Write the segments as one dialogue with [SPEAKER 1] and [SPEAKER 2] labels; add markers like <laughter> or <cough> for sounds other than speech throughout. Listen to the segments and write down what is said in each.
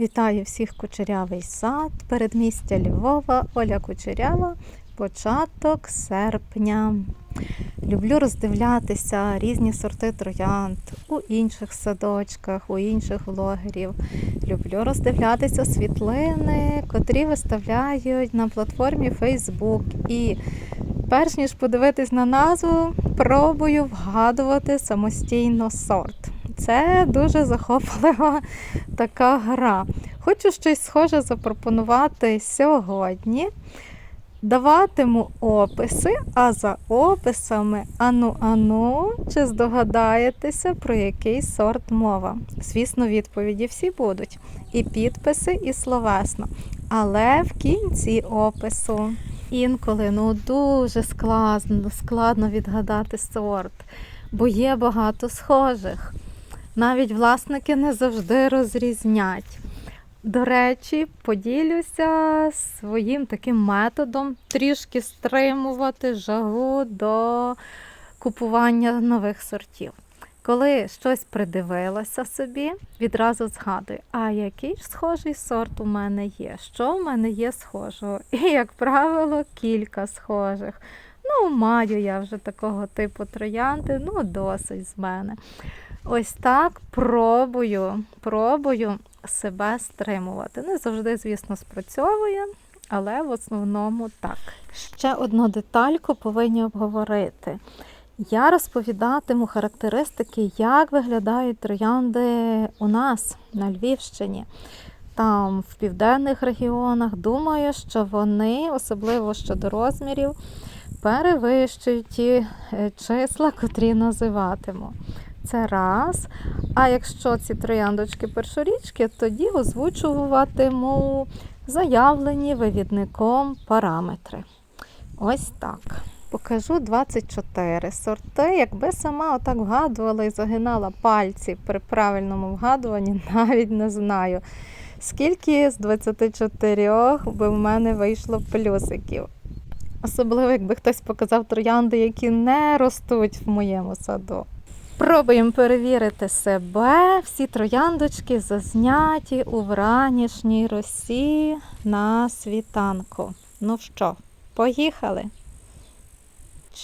[SPEAKER 1] Вітаю всіх кучерявий сад, передмістя Львова, Оля Кучерява, початок серпня. Люблю роздивлятися різні сорти троянд у інших садочках, у інших блогерів. Люблю роздивлятися світлини, котрі виставляють на платформі Facebook. І перш ніж подивитись на назву, пробую вгадувати самостійно сорт. Це дуже захоплива така гра. Хочу щось схоже запропонувати сьогодні. Даватиму описи, а за описами ану-ану, чи здогадаєтеся, про який сорт мова? Звісно, відповіді всі будуть. І підписи, і словесно. Але в кінці опису. Інколи ну дуже складно, складно відгадати сорт, бо є багато схожих. Навіть власники не завжди розрізнять. До речі, поділюся своїм таким методом трішки стримувати жагу до купування нових сортів. Коли щось придивилася собі, відразу згадую, а який ж схожий сорт у мене є, що в мене є схожого. І, як правило, кілька схожих. Ну, маю я вже такого типу троянди, ну, досить з мене. Ось так пробую, пробую себе стримувати. Не завжди, звісно, спрацьовує, але в основному так. Ще одну детальку повинні обговорити. Я розповідатиму характеристики, як виглядають троянди у нас на Львівщині. Там в південних регіонах думаю, що вони, особливо щодо розмірів, перевищують ті е, числа, котрі називатиму. Це раз. А якщо ці трояндочки першорічки, тоді озвучуватиму заявлені вивідником параметри. Ось так. Покажу 24 сорти. Якби сама отак вгадувала і загинала пальці при правильному вгадуванні, <laughs> навіть не знаю. Скільки з 24 би в мене вийшло плюсиків. Особливо, якби хтось показав троянди, які не ростуть в моєму саду. Пробуємо перевірити себе. Всі трояндочки зазняті у вранішній росі на світанку. Ну що, поїхали?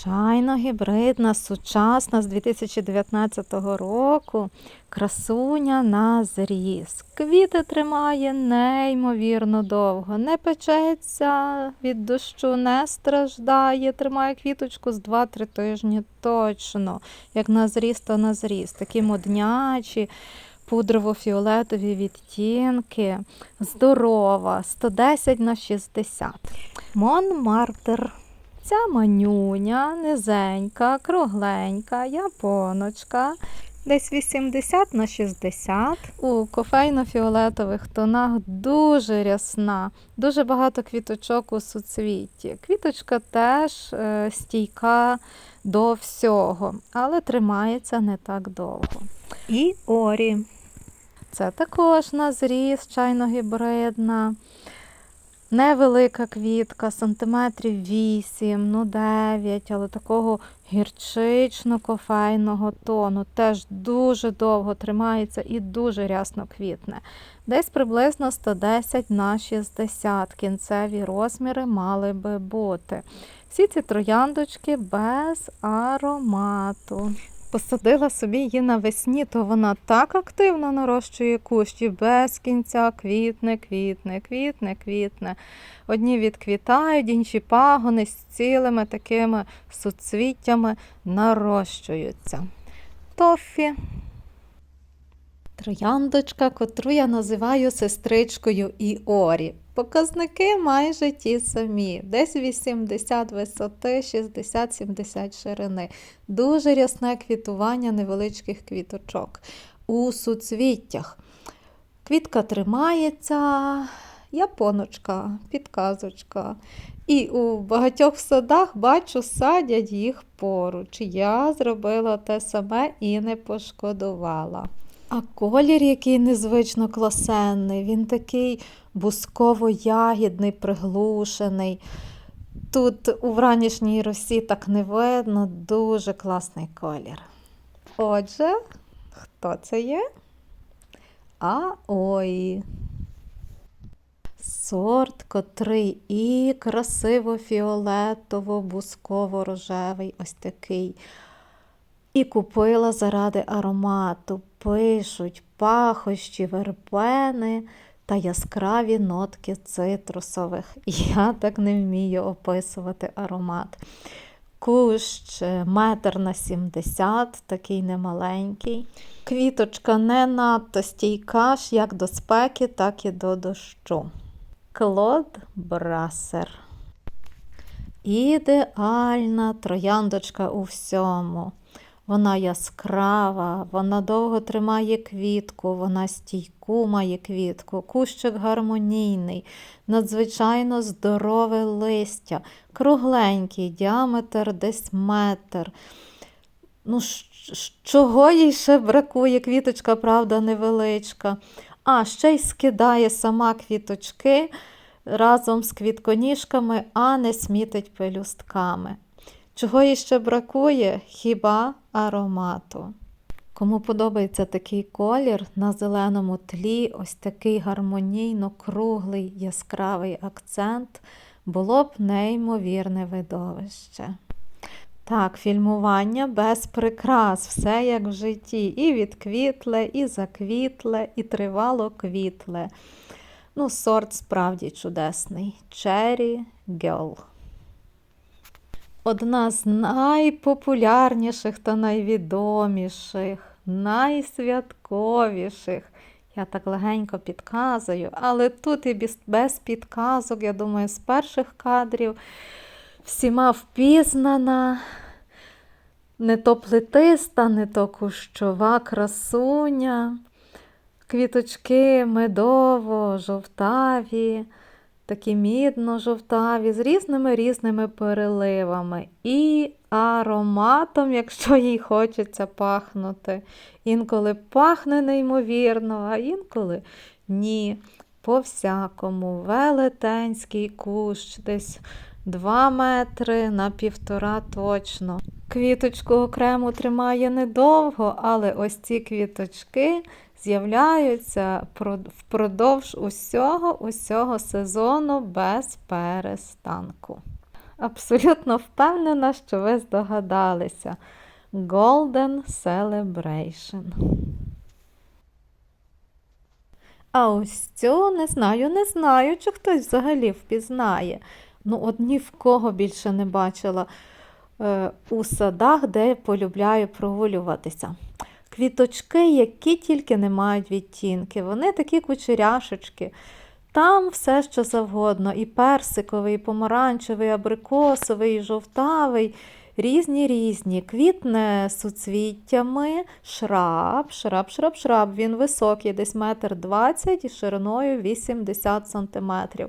[SPEAKER 1] Чайно гібридна, сучасна з 2019 року. Красуня на зріз. Квіти тримає неймовірно довго. Не печеться від дощу, не страждає. Тримає квіточку з 2-3 тижні точно. Як на зріз, то на зріз. Такі моднячі. Пудрово-фіолетові відтінки, здорова, 110 на 60. Монмартер. Ця манюня, низенька, кругленька, японочка. Десь 80 на 60. У кофейно-фіолетових тонах дуже рясна, дуже багато квіточок у суцвітті. Квіточка теж е, стійка до всього, але тримається не так довго. І орі. Це також на зріз чайно-гібридна. Невелика квітка, сантиметрів 8, ну 9, але такого гірчично-кофейного тону. Теж дуже довго тримається і дуже рясно квітне. Десь приблизно 110 на 60 кінцеві розміри мали би бути. Всі ці трояндочки без аромату. Посадила собі її навесні, то вона так активно нарощує кущі, без кінця квітне, квітне, квітне, квітне. Одні відквітають, інші пагони з цілими такими суцвіттями нарощуються. Тофі. Трояндочка, котру я називаю сестричкою Іорі. Показники майже ті самі, десь 80 висоти, 60-70 ширини. Дуже рясне квітування невеличких квіточок у суцвіттях. Квітка тримається, японочка, підказочка. І у багатьох садах бачу, садять їх поруч. Я зробила те саме і не пошкодувала. А колір, який незвично класенний, він такий бусково-ягідний, приглушений. Тут у вранішній росі так не видно, дуже класний колір. Отже, хто це є? Аої. Сорт, котрий і красиво фіолетово, бусково рожевий, ось такий. І купила заради аромату. Пишуть пахощі, вербени та яскраві нотки цитрусових. Я так не вмію описувати аромат. Кущ е, метр на 70, такий немаленький. Квіточка не надто стійка ж як до спеки, так і до дощу. Клод Брасер. Ідеальна трояндочка у всьому. Вона яскрава, вона довго тримає квітку, вона стійку має квітку, кущик гармонійний, надзвичайно здорове листя, кругленький, діаметр десь метр. Ну, чого їй ще бракує? Квіточка, правда, невеличка. А ще й скидає сама квіточки разом з квітконіжками, а не смітить пелюстками. Чого їй ще бракує? Хіба аромату. Кому подобається такий колір на зеленому тлі, ось такий гармонійно круглий яскравий акцент, було б неймовірне видовище. Так, фільмування без прикрас, все як в житті. І відквітле, і заквітле, і тривало квітле. Ну, сорт справді чудесний. Cherry Girl. Одна з найпопулярніших та найвідоміших, найсвятковіших. Я так легенько підказую, але тут і без- підказок, я думаю, з перших кадрів всіма впізнана. Не то плетиста, не то кущова красуня. Квіточки медово-жовтаві, такі мідно-жовтаві, з різними різними переливами. І ароматом, якщо їй хочеться пахнути. Інколи пахне неймовірно, а інколи ні. По-всякому. Велетенський кущ, десь 2 метри на півтора точно. Квіточку окремо тримає недовго, але ось ці квіточки з'являються впродовж усього усього сезону без перестанку. Абсолютно впевнена, що ви здогадалися. Golden Celebration. А ось цю не знаю, не знаю, чи хтось взагалі впізнає. Ну, от ні в кого більше не бачила у садах, де полюбляю прогулюватися. Квіточки, які тільки не мають відтінки. Вони такі кучеряшечки. Там все, що завгодно: і персиковий, і помаранчевий, і абрикосовий, і жовтавий. Різні різні. Квітне суцвіттями, шраб, шраб, шраб, шраб. Він високий, десь метр двадцять і шириною 80 сантиметрів.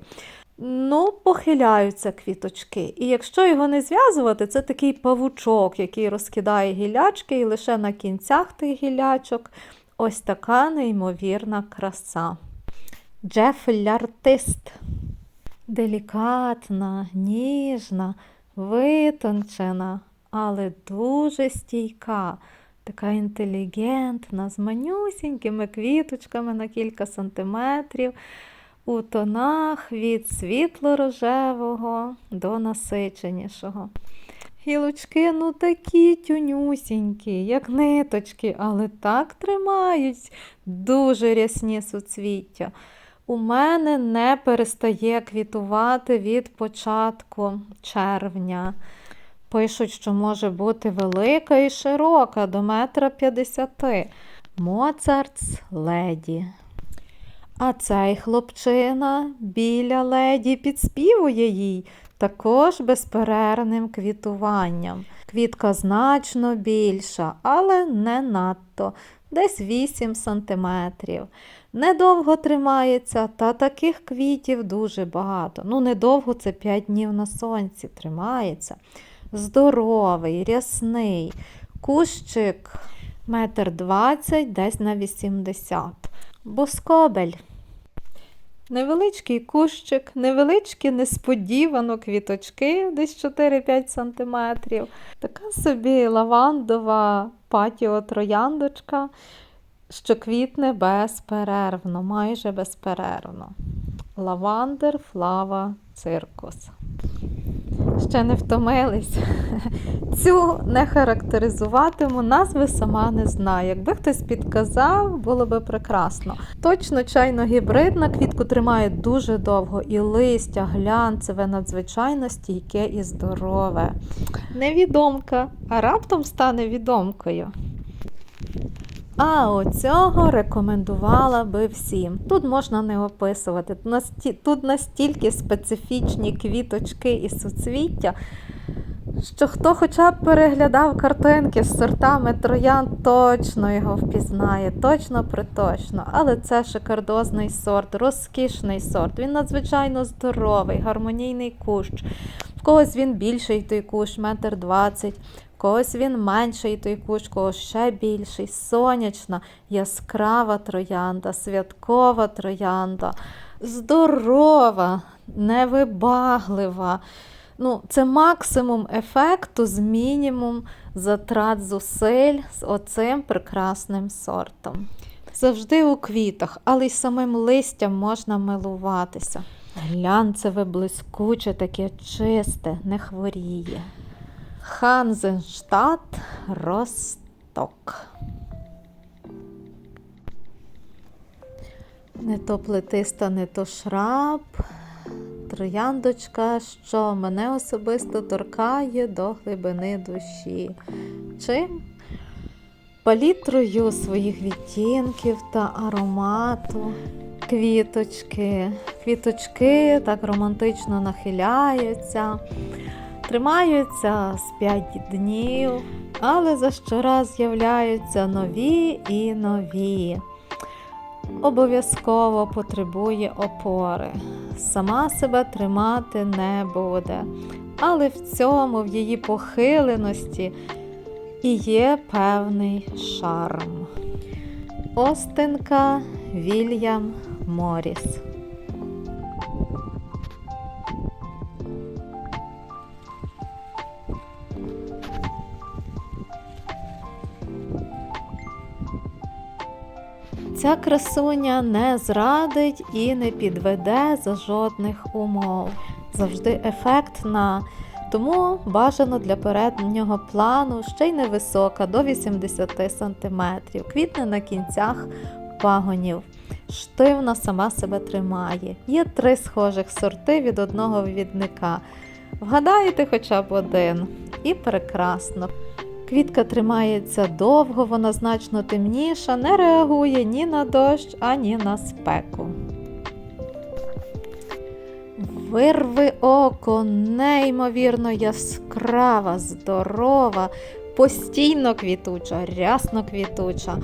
[SPEAKER 1] Ну, похиляються квіточки. І якщо його не зв'язувати, це такий павучок, який розкидає гілячки, і лише на кінцях тих гілячок ось така неймовірна краса. Джефляртист. Делікатна, ніжна, витончена, але дуже стійка. Така інтелігентна, з манюсінькими квіточками на кілька сантиметрів у тонах від світло-рожевого до насиченішого. Гілочки, ну такі тюнюсінькі, як ниточки, але так тримають дуже рясні суцвіття. У мене не перестає квітувати від початку червня. Пишуть, що може бути велика і широка до метра п'ятдесяти. Моцартс леді. А цей хлопчина біля леді підспівує їй також безперервним квітуванням. Квітка значно більша, але не надто, десь 8 сантиметрів. Недовго тримається, та таких квітів дуже багато. Ну, недовго це 5 днів на сонці тримається. Здоровий, рясний, кущик метр двадцять, десь на 80. Боскобель. Невеличкий кущик, невеличкі несподівано квіточки, десь 4-5 см. Така собі лавандова патіо-трояндочка, що квітне безперервно, майже безперервно. лавандер флава циркус. Ще не втомились. <laughs> Цю не характеризуватиму, назви сама не знаю. Якби хтось підказав, було би прекрасно. Точно чайно-гібридна, квітку тримає дуже довго, і листя глянцеве, надзвичайно стійке і здорове. Невідомка, а раптом стане відомкою. А оцього рекомендувала би всім. Тут можна не описувати. Тут настільки специфічні квіточки і суцвіття, що хто хоча б переглядав картинки з сортами троян, точно його впізнає, точно приточно. Але це шикардозний сорт, розкішний сорт. Він надзвичайно здоровий, гармонійний кущ. В когось він більший той кущ, метр двадцять. Когось він менший той кущ, когось ще більший, сонячна, яскрава троянда, святкова троянда, здорова, невибаглива. Ну, це максимум ефекту з мінімум затрат зусиль з оцим прекрасним сортом. Завжди у квітах, але й самим листям можна милуватися. Глянцеве, блискуче, таке чисте, не хворіє. Ханзенштадт Росток. Не то плетиста, не то шраб. Трояндочка, що мене особисто торкає до глибини душі. Чим? Палітрою своїх відтінків та аромату. Квіточки. Квіточки так романтично нахиляються, тримаються з 5 днів, але за щораз з'являються нові і нові. Обов'язково потребує опори. Сама себе тримати не буде. Але в цьому, в її похиленості, і є певний шарм. Остенка Вільям Моріс. Ця красуня не зрадить і не підведе за жодних умов. Завжди ефектна, тому бажано для переднього плану ще й невисока, до 80 см. Квітне на кінцях пагонів. Штивно сама себе тримає. Є три схожих сорти від одного вивідника. Вгадаєте хоча б один. І прекрасно. Квітка тримається довго, вона значно темніша, не реагує ні на дощ, ані на спеку. Вирви око, неймовірно яскрава, здорова, постійно квітуча, рясно квітуча,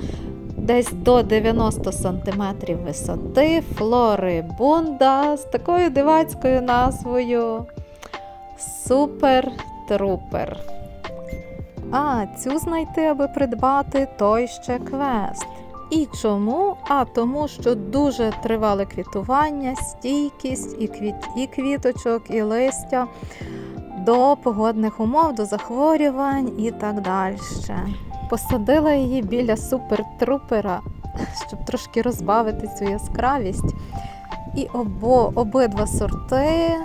[SPEAKER 1] десь до 90 см висоти, флорибунда з такою дивацькою назвою Супер-трупер. А, цю знайти, аби придбати той ще квест. І чому? А тому, що дуже тривале квітування, стійкість і, квіт, і квіточок, і листя до погодних умов, до захворювань і так далі. Посадила її біля супертрупера, щоб трошки розбавити цю яскравість. І обо, обидва сорти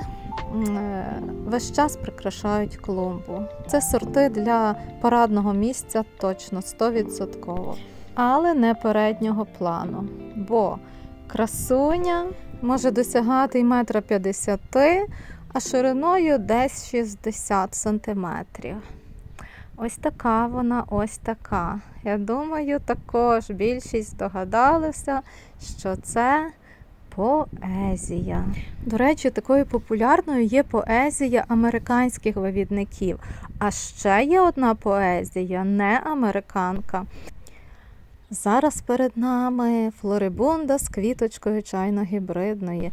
[SPEAKER 1] весь час прикрашають клумбу. Це сорти для парадного місця точно 100%. Але не переднього плану. Бо красуня може досягати і метра 50, а шириною десь 60 сантиметрів. Ось така вона, ось така. Я думаю, також більшість здогадалася, що це поезія. До речі, такою популярною є поезія американських вивідників. А ще є одна поезія, не американка. Зараз перед нами флорибунда з квіточкою чайно-гібридної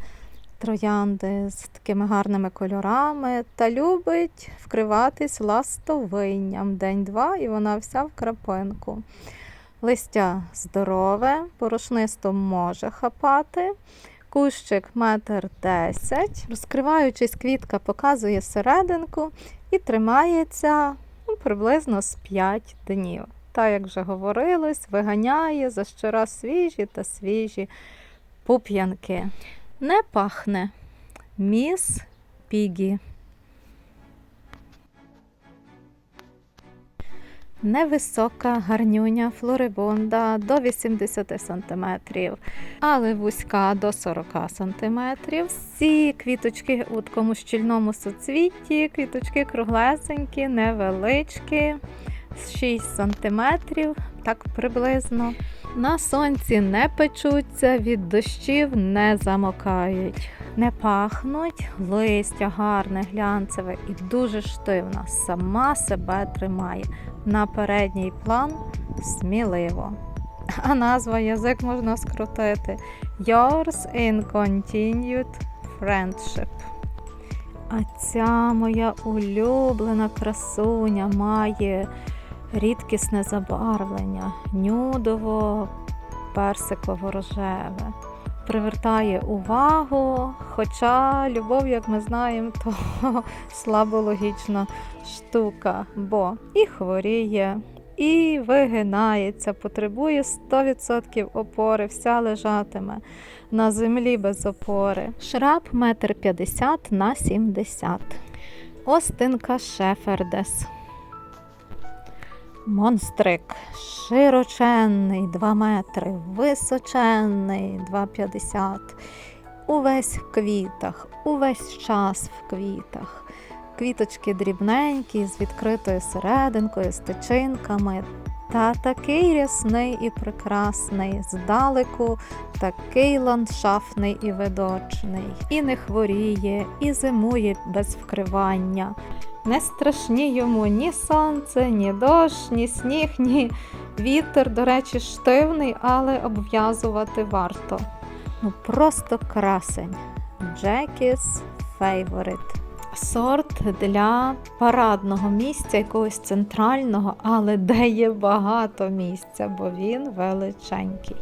[SPEAKER 1] троянди з такими гарними кольорами та любить вкриватись ластовинням день-два, і вона вся в крапинку. Листя здорове, порошнисто може хапати. Кущик метр десять. Розкриваючись, квітка показує серединку і тримається ну, приблизно з 5 днів. Та, як вже говорилось, виганяє за щораз свіжі та свіжі пуп'янки. Не пахне. Міс Пігі. Невисока гарнюня флорибунда до 80 см, але вузька до 40 см. Всі квіточки у такому щільному суцвітті, квіточки круглесенькі, невеличкі, 6 см, так приблизно. На сонці не печуться, від дощів не замокають, не пахнуть, листя гарне, глянцеве і дуже штивна. Сама себе тримає. На передній план сміливо. А назва язик можна скрутити Yours in Continued Friendship. А ця моя улюблена красуня має рідкісне забарвлення, нюдово, персиково рожеве. Привертає увагу, хоча любов, як ми знаємо, то <laughs> слабологічна штука, бо і хворіє, і вигинається, потребує 100% опори, вся лежатиме на землі без опори. Шраб 1,50 м на 70 Остинка Шефердес. Монстрик широченний 2 метри, височенний 2,50. Увесь в квітах, увесь час в квітах. Квіточки дрібненькі, з відкритою серединкою, з тичинками. Та такий рясний і прекрасний, здалеку такий ландшафтний і видочний. І не хворіє, і зимує без вкривання. Не страшні йому ні сонце, ні дощ, ні сніг, ні вітер, до речі, штивний, але обв'язувати варто. Ну просто красень. Джекіс Favorite. Сорт для парадного місця, якогось центрального, але де є багато місця, бо він величенький.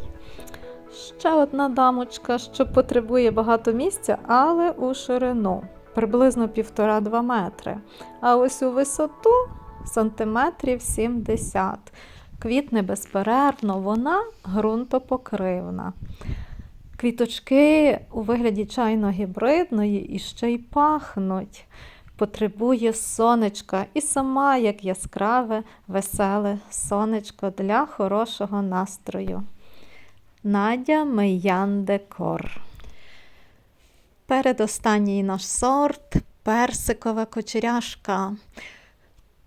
[SPEAKER 1] Ще одна дамочка, що потребує багато місця, але у ширину приблизно 1,5-2 метри. А ось у висоту сантиметрів 70. Квітне безперервно, вона ґрунтопокривна. Квіточки у вигляді чайно-гібридної і ще й пахнуть. Потребує сонечка і сама як яскраве, веселе сонечко для хорошого настрою. Надя Мейян Декор. Передостанній наш сорт персикова кочеряшка.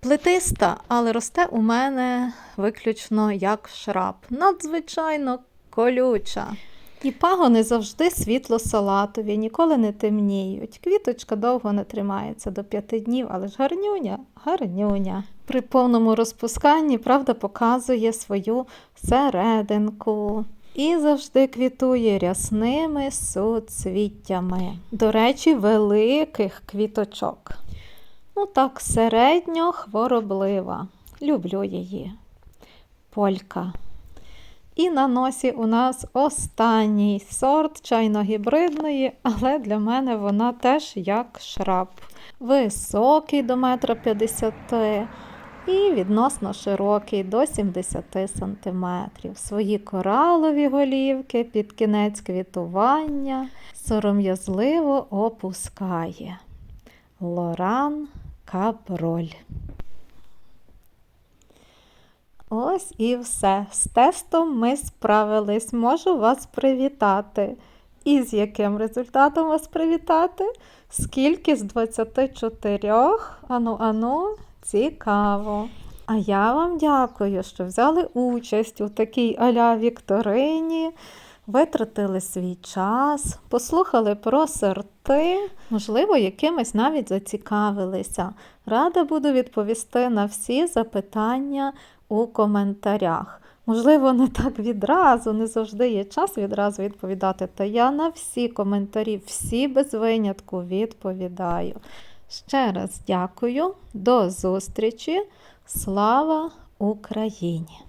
[SPEAKER 1] Плетиста, але росте у мене виключно як шраб. Надзвичайно колюча. І пагони завжди світло-салатові, ніколи не темніють. Квіточка довго не тримається до п'яти днів, але ж гарнюня, гарнюня. При повному розпусканні, правда, показує свою серединку. І завжди квітує рясними суцвіттями. До речі, великих квіточок. Ну так, середньо хвороблива. Люблю її. Полька. І на носі у нас останній сорт чайно-гібридної, але для мене вона теж як шраб. Високий до 1,50 м і відносно широкий до 70 см. Свої коралові голівки під кінець квітування сором'язливо опускає. Лоран Капроль. Ось і все. З тестом ми справились. Можу вас привітати. І з яким результатом вас привітати? Скільки з 24? Ану, ану, цікаво. А я вам дякую, що взяли участь у такій аля Вікторині, витратили свій час, послухали про сорти, можливо, якимось навіть зацікавилися. Рада буду відповісти на всі запитання у коментарях. Можливо, не так відразу, не завжди є час відразу відповідати, та я на всі коментарі, всі без винятку відповідаю. Ще раз дякую, до зустрічі! Слава Україні!